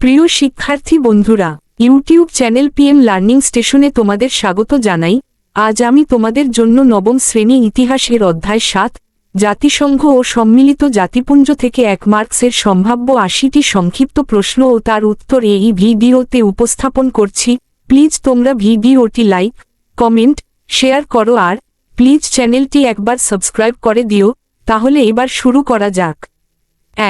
প্রিয় শিক্ষার্থী বন্ধুরা, ইউটিউব চ্যানেল পিএম লার্নিং স্টেশনে তোমাদের স্বাগত জানাই। আজ আমি তোমাদের জন্য নবম শ্রেণি ইতিহাসের অধ্যায় সাত, জাতিসংঘ ও সম্মিলিত জাতিপুঞ্জ থেকে এক মার্কসের সম্ভাব্য আশিটি সংক্ষিপ্ত প্রশ্ন ও তার উত্তর এই ভিডিওতে উপস্থাপন করছি। প্লিজ তোমরা ভিডিওটি লাইক, কমেন্ট, শেয়ার করো আর প্লিজ চ্যানেলটি একবার সাবস্ক্রাইব করে দিও, তাহলে এবার শুরু করা যাক।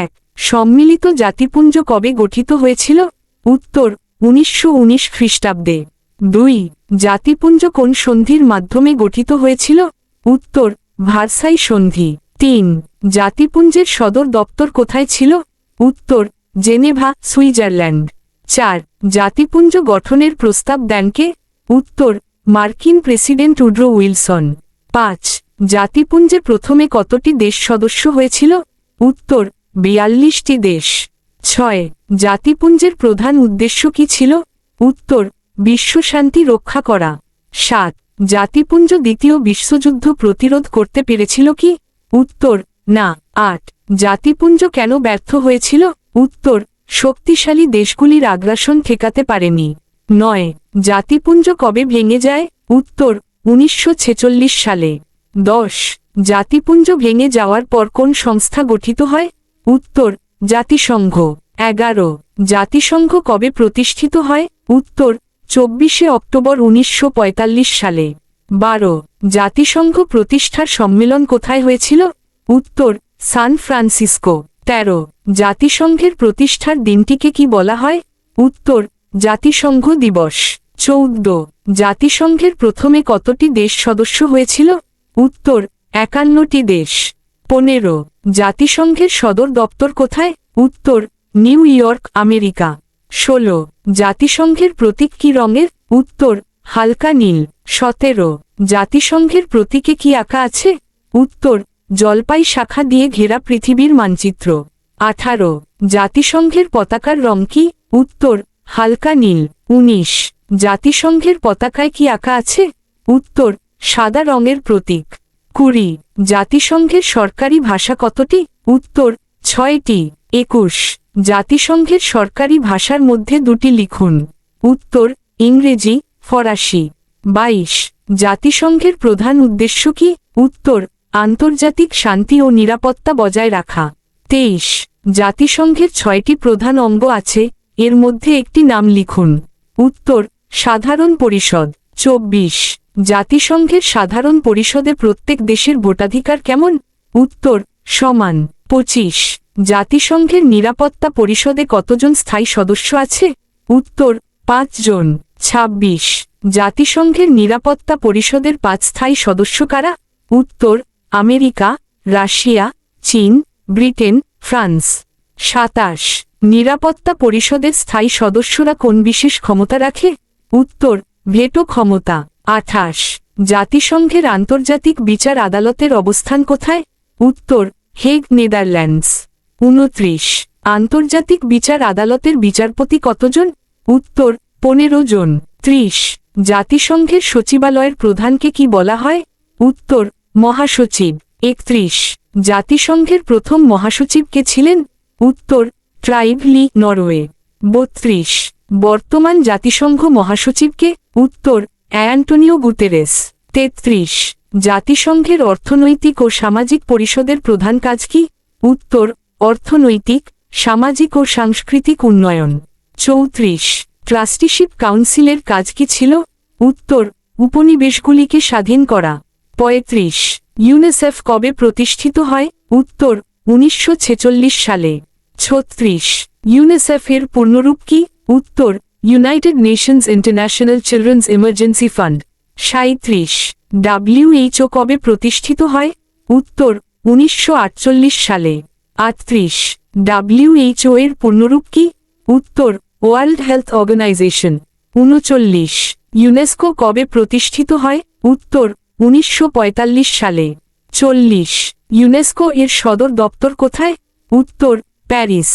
এক সম্মিলিত জাতিপুঞ্জ কবে গঠিত হয়েছিল? উত্তর, উনিশশো উনিশ খ্রিস্টাব্দে। দুই, জাতিপুঞ্জ কোন সন্ধির মাধ্যমে গঠিত হয়েছিল? উত্তর, ভার্সাই সন্ধি। তিন, জাতিপুঞ্জের সদর দপ্তর কোথায় ছিল? উত্তর, জেনেভা, সুইজারল্যান্ড। চার, জাতিপুঞ্জ গঠনের প্রস্তাব দেনকে উত্তর, মার্কিন প্রেসিডেন্ট উড্রো উইলসন। পাঁচ, জাতিপুঞ্জে প্রথমে কতটি দেশ সদস্য হয়েছিল? উত্তর বিয়াল্লিশটি দেশ। ছয়, জাতিপুঞ্জের প্রধান উদ্দেশ্য কি ছিল? উত্তর বিশ্বশান্তি রক্ষা করা। সাত, জাতিপুঞ্জ দ্বিতীয় বিশ্বযুদ্ধ প্রতিরোধ করতে পেরেছিল কি? উত্তর, না। আট, জাতিপুঞ্জ কেন ব্যর্থ হয়েছিল? উত্তর, শক্তিশালী দেশগুলির আগ্রাসন ঠেকাতে পারেনি। নয়, জাতিপুঞ্জ কবে ভেঙে যায়? উত্তর, উনিশশো ছেচল্লিশ সালে। দশ, জাতিপুঞ্জ ভেঙে যাওয়ার পর কোন সংস্থা গঠিত হয়? উত্তর, জাতিসংঘ। এগারো, জাতিসংঘ কবে প্রতিষ্ঠিত হয়? উত্তর, চব্বিশে অক্টোবর উনিশশো পঁয়তাল্লিশ সালে। বারো, জাতিসংঘ প্রতিষ্ঠার সম্মেলন কোথায় হয়েছিল? উত্তর, সান ফ্রান্সিসকো। তেরো, জাতিসংঘের প্রতিষ্ঠার দিনটিকে কি বলা হয়? উত্তর, জাতিসংঘ দিবস। চৌদ্দ, জাতিসংঘের প্রথমে কতটি দেশ সদস্য হয়েছিল? উত্তর, একান্নটি দেশ। পনেরো জাতিসংঘের সদর দপ্তর কোথায়? উত্তর, নিউ ইয়র্ক, আমেরিকা। ষোলো, জাতিসংঘের প্রতীক কি রঙের? উত্তর, হালকা নীল। সতেরো, জাতিসংঘের প্রতীকে কি আঁকা আছে? উত্তর, জলপাই শাখা দিয়ে ঘেরা পৃথিবীর মানচিত্র। আঠারো, জাতিসংঘের পতাকার রং কি? উত্তর, হালকা নীল। উনিশ, জাতিসংঘের পতাকায় কি আঁকা আছে? উত্তর, সাদা রঙের প্রতীক। কুড়ি। জাতিসংঘের সরকারি ভাষা কতটি? উত্তর, ছয়টি। একুশ। জাতিসংঘের সরকারি ভাষার মধ্যে দুটি লিখুন। উত্তর, ইংরেজি, ফরাসি। বাইশ। জাতিসংঘের প্রধান উদ্দেশ্য কি? উত্তর, আন্তর্জাতিক শান্তি ও নিরাপত্তা বজায় রাখা। তেইশ। জাতিসংঘের ছয়টি প্রধান অঙ্গ আছে, এর মধ্যে একটি নাম লিখুন। উত্তর, সাধারণ পরিষদ। চব্বিশ। জাতিসংঘের সাধারণ পরিষদে প্রত্যেক দেশের ভোটাধিকার কেমন? উত্তর, সমান। পঁচিশ। জাতিসংঘের নিরাপত্তা পরিষদে কতজন স্থায়ী সদস্য আছে? উত্তর, পাঁচজন। ২৬ জাতিসংঘের নিরাপত্তা পরিষদের পাঁচ স্থায়ী সদস্য কারা? উত্তর, আমেরিকা, রাশিয়া, চীন, ব্রিটেন, ফ্রান্স। সাতাশ। নিরাপত্তা পরিষদের স্থায়ী সদস্যরা কোন বিশেষ ক্ষমতা রাখে? উত্তর, ভেটো ক্ষমতা। আঠাশ। জাতিসংঘের আন্তর্জাতিক বিচার আদালতের অবস্থান কোথায়? উত্তর, হেগ, নেদারল্যান্ডস। উনত্রিশ। আন্তর্জাতিক বিচার আদালতের বিচারপতি কতজন? উত্তর, পনেরো জন। ত্রিশ। জাতিসংঘের সচিবালয়ের প্রধানকে কি বলা হয়? উত্তর, মহাসচিব। একত্রিশ। জাতিসংঘের প্রথম মহাসচিব কে ছিলেন? উত্তর ট্রাইব লি, নরওয়ে। বত্রিশ। বর্তমান জাতিসংঘ মহাসচিবকে উত্তর অ্যান্টোনিও গুতেরেস, তেত্রিশ, জাতিসংঘের অর্থনৈতিক ও সামাজিক পরিষদের প্রধান কাজ কি? উত্তর, অর্থনৈতিক, সামাজিক ও সাংস্কৃতিক উন্নয়ন। চৌত্রিশ ট্রাস্টিশিপ কাউন্সিলের কাজ কি ছিল? উত্তর, উপনিবেশগুলিকে স্বাধীন করা। পঁয়ত্রিশ, ইউনেসেফ কবে প্রতিষ্ঠিত হয়? উত্তর, উনিশশো ছেচল্লিশ সালে। ছত্রিশ, ইউনেসেফের পূর্ণরূপ কি? উত্তর United Nations International Children's Emergency Fund সাঁত্রিশ ডাব্লিউএইচও কবে প্রতিষ্ঠিত হয়? উত্তর, উনিশশো আটচল্লিশ সালে। আটত্রিশ। ডাব্লিউএইচও এর পূর্ণরূপ কি? উত্তর ওয়ার্ল্ড হেলথ অর্গানাইজেশন উনচল্লিশ। ইউনেস্কো কবে প্রতিষ্ঠিত হয়? উত্তর, উনিশশো পঁয়তাল্লিশ সালে। চল্লিশ। ইউনেস্কো এর সদর দপ্তর কোথায়? উত্তর, Paris.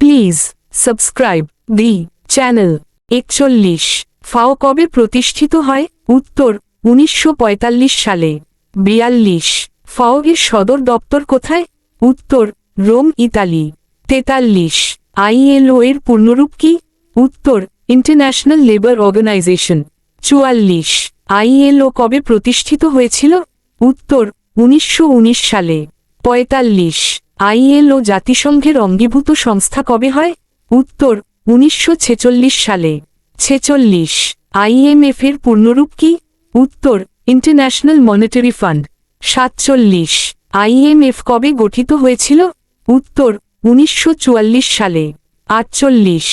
Please, subscribe the. Channel একচল্লিশ। ফাও কবে প্রতিষ্ঠিত হয়? উত্তর, উনিশশো পঁয়তাল্লিশ সালে। বিয়াল্লিশ। ফাও এর সদর দপ্তর কোথায়? উত্তর, রোম, ইতালি। তেতাল্লিশ। আইএলও এর পূর্ণরূপ কি? উত্তর ইন্টারন্যাশনাল লেবার অর্গানাইজেশন চুয়াল্লিশ। আইএলও কবে প্রতিষ্ঠিত হয়েছিল? উত্তর, উনিশশো উনিশ সালে। পঁয়তাল্লিশ। আইএলও জাতিসংঘের অঙ্গীভূত সংস্থা কবে হয়? উত্তর উনিশশো ছেচল্লিশ সালে। ছেচল্লিশ আইএমএফ এর পূর্ণরূপ কি? উত্তর, ইন্টারন্যাশনাল মনিটারি ফান্ড। সাতচল্লিশ আইএমএফ কবে গঠিত হয়েছিল? উত্তর, উনিশশো চুয়াল্লিশ সালে। আটচল্লিশ,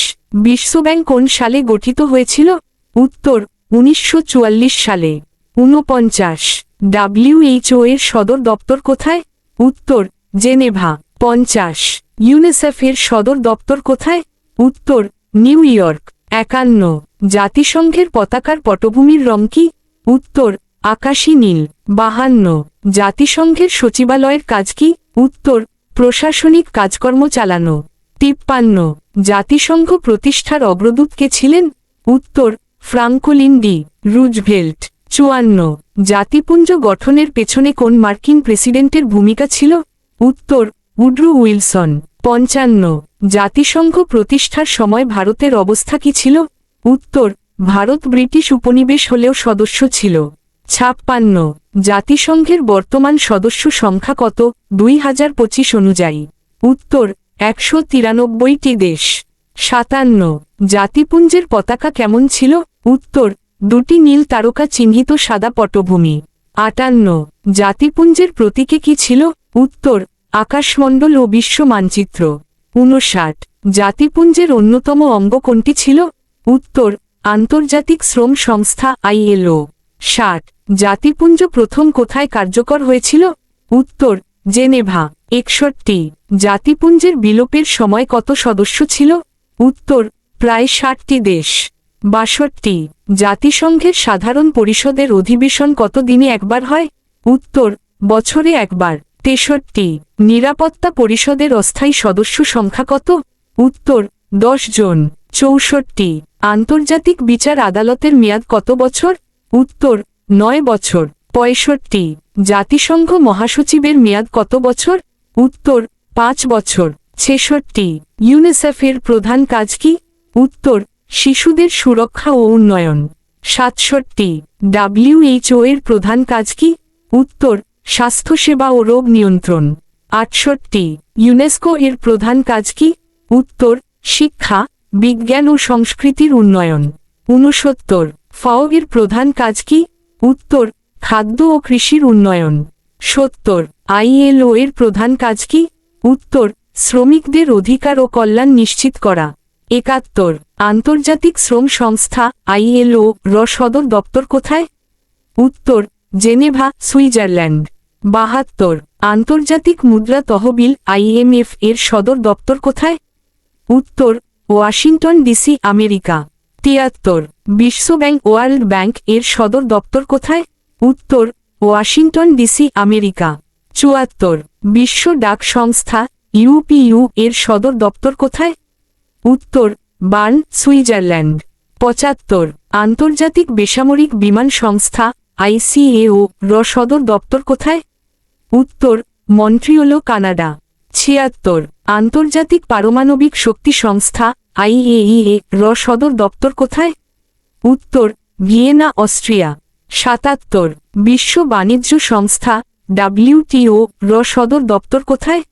বিশ্বব্যাংক কোন সালে গঠিত হয়েছিল? উত্তর, উনিশশো চুয়াল্লিশ সালে। ঊনপঞ্চাশ ডাব্লিউএইচও এর সদর দপ্তর কোথায়? উত্তর, জেনেভা। পঞ্চাশ, ইউনিসেফ এর সদর দপ্তর কোথায়? উত্তর, নিউ ইয়র্ক, একান্ন। জাতিসংঘের পতাকার পটভূমির রং কি? উত্তর, আকাশী নীল। বাহান্ন। জাতিসংঘের সচিবালয়ের কাজ কি? উত্তর, প্রশাসনিক কাজকর্ম চালানো। তিপ্পান্ন। জাতিসংঘ প্রতিষ্ঠার অগ্রদূত কে ছিলেন? উত্তর, ফ্রাঙ্কলিন ডি রুজভেল্ট। চুয়ান্ন। জাতিপুঞ্জ গঠনের পেছনে কোন মার্কিন প্রেসিডেন্টের ভূমিকা ছিল? উত্তর, উড্রু উইলসন। পঞ্চান্ন। জাতিসংঘ প্রতিষ্ঠার সময় ভারতের অবস্থা কি ছিল? উত্তর, ভারত ব্রিটিশ উপনিবেশ হলেও সদস্য ছিল। ছাপ্পান্ন, জাতিসংঘের বর্তমান সদস্য সংখ্যা কত? দুই হাজার পঁচিশ অনুযায়ী। উত্তর, একশো তিরানব্বইটি দেশ। সাতান্ন, জাতিপুঞ্জের পতাকা কেমন ছিল? উত্তর, দুটি নীল তারকা চিহ্নিত সাদা পটভূমি। আটান্ন, জাতিপুঞ্জের প্রতীকে কি ছিল? উত্তর, আকাশমণ্ডল ও বিশ্ব মানচিত্র। ঊনষাট জাতিপুঞ্জের অন্যতম অঙ্গ কোনটি ছিল? উত্তর, আন্তর্জাতিক শ্রম সংস্থা আইএলও। ষাট জাতিপুঞ্জ প্রথম কোথায় কার্যকর হয়েছিল? উত্তর, জেনেভা। একষট্টি, জাতিপুঞ্জের বিলোপের সময় কত সদস্য ছিল? উত্তর, প্রায় ষাটটি দেশ। বাষট্টি, জাতিসংঘের সাধারণ পরিষদের অধিবেশন কত দিনে একবার হয়? উত্তর, বছরে একবার। তেষট্টি, নিরাপত্তা পরিষদের অস্থায়ী সদস্য সংখ্যা কত? উত্তর, দশ জন। চৌষট্টি, আন্তর্জাতিক বিচার আদালতের মেয়াদ কত বছর? উত্তর, নয় বছর। পঁয়ষট্টি, জাতিসংঘ মহাসচিবের মেয়াদ কত বছর? উত্তর, পাঁচ বছর। ছেষট্টি, ইউনিসেফের প্রধান কাজ কি? উত্তর, শিশুদের সুরক্ষা ও উন্নয়ন। সাতষট্টি, ডাব্লিউএইচও এর প্রধান কাজ কি? উত্তর স্বাস্থ্যসেবা ও রোগ নিয়ন্ত্রণ। আটষট্টি, ইউনেস্কো এর প্রধান কাজ কি? উত্তর, শিক্ষা, বিজ্ঞান ও সংস্কৃতির উন্নয়ন। ঊনসত্তর, ফাও এর প্রধান কাজ কি? উত্তর, খাদ্য ও কৃষির উন্নয়ন। সত্তর, আইএলও এর প্রধান কাজ কি? উত্তর, শ্রমিকদের অধিকার ও কল্যাণ নিশ্চিত করা। একাত্তর, আন্তর্জাতিক শ্রম সংস্থা আইএলও র সদর দপ্তর কোথায়? উত্তর জেনেভা, সুইজারল্যান্ড। বাহাত্তর, আন্তর্জাতিক মুদ্রা তহবিল আইএমএফ এর সদর দপ্তর কোথায়? উত্তর, ওয়াশিংটন ডিসি, আমেরিকা। তিয়াত্তর, বিশ্বব্যাংক, ওয়ার্ল্ড ব্যাংক এর সদর দপ্তর কোথায়? উত্তর, ওয়াশিংটন ডিসি, আমেরিকা। চুয়াত্তর, বিশ্ব ডাক সংস্থা, ইউপিইউ এর সদর দপ্তর কোথায়? উত্তর, বার্ন, সুইজারল্যান্ড। পঁচাত্তর, আন্তর্জাতিক বেসামরিক বিমান সংস্থা আইসিএও, র সদর দপ্তর কোথায়? উত্তর, মন্ট্রিওলো, কানাডা। ছিয়াত্তর, আন্তর্জাতিক পারমাণবিক শক্তি সংস্থা, আইএইএ, র সদর দপ্তর কোথায়? উত্তর, ভিয়েনা, অস্ট্রিয়া। সাতাত্তর, বিশ্ব বাণিজ্য সংস্থা, ডাব্লিউটিও, র সদর দপ্তর কোথায়?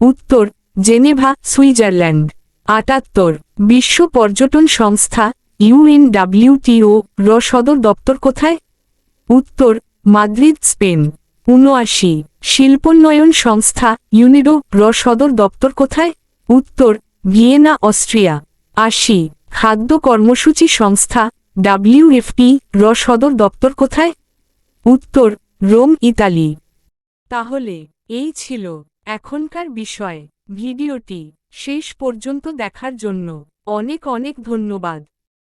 উত্তর, জেনেভা, সুইজারল্যান্ড। আটাত্তর, বিশ্ব পর্যটন সংস্থা, ইউএনডাব্লিউটিও, র সদর দপ্তর কোথায়? উত্তর, মাদ্রিদ, স্পেন। উনআশি, শিল্পোন্নয়ন সংস্থা, ইউনিডো, র সদর দপ্তর কোথায়? উত্তর, ভিয়েনা, অস্ট্রিয়া। আশি, খাদ্য কর্মসূচি সংস্থা ডাব্লিউএফপি র সদর দপ্তর কোথায়? উত্তর, রোম, ইতালি। তাহলে, এই ছিল এখনকার বিষয়। ভিডিওটি শেষ পর্যন্ত দেখার জন্য অনেক অনেক ধন্যবাদ।